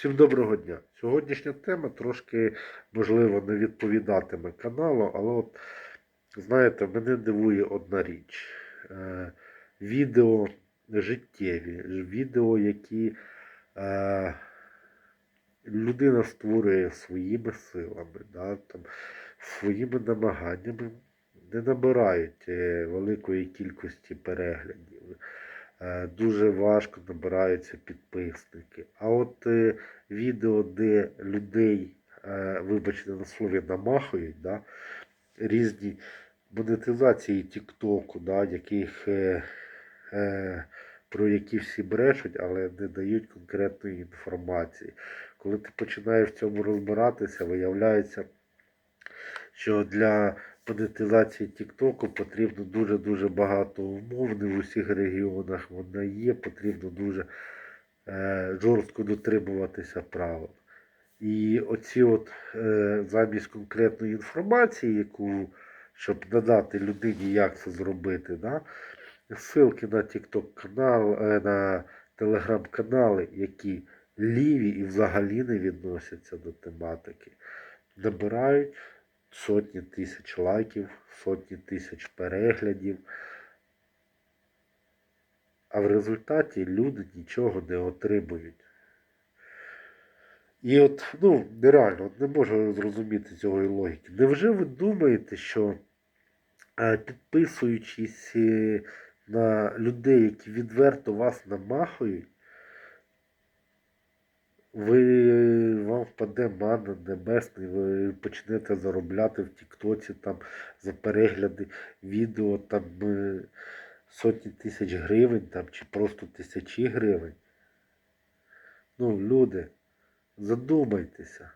Всім доброго дня. Сьогоднішня тема трошки, можливо, не відповідатиме каналу, але от, знаєте, мене дивує одна річ. Е, відео життєві, відео, які е, людина створює своїми силами, да, там, своїми намаганнями, не набирають е, великої кількості переглядів. Е, Дуже важко набираються підписники. А от е, відео, де людей, е, вибачте на слові, намахують, да, різні монетизації Тіктоку, да, яких, про які всі брешуть, але не дають конкретної інформації. Коли ти починаєш в цьому розбиратися, виявляється, що для монетизації Тіктоку потрібно дуже-дуже багато умов, не в усіх регіонах вона є, потрібно дуже е, жорстко дотримуватися правил. І оці от е, замість конкретної інформації, яку, щоб надати людині, як це зробити, да, ссылки на TikTok канал, е, на телеграм-канали, які ліві і взагалі не відносяться до тематики, набирають сотні тисяч лайків, сотні тисяч переглядів. А в результаті люди нічого не отримують. І от, ну, нереально, от не можу зрозуміти цієї логіки. Невже ви думаєте, що е, підписуючись е, на людей, які відверто вас намахують, ви, впаде мана небесний, ви почнете заробляти в Тіктоці там за перегляди відео там е, сотні тисяч гривень там, чи просто тисячі гривень. Ну, люди, задумайтеся.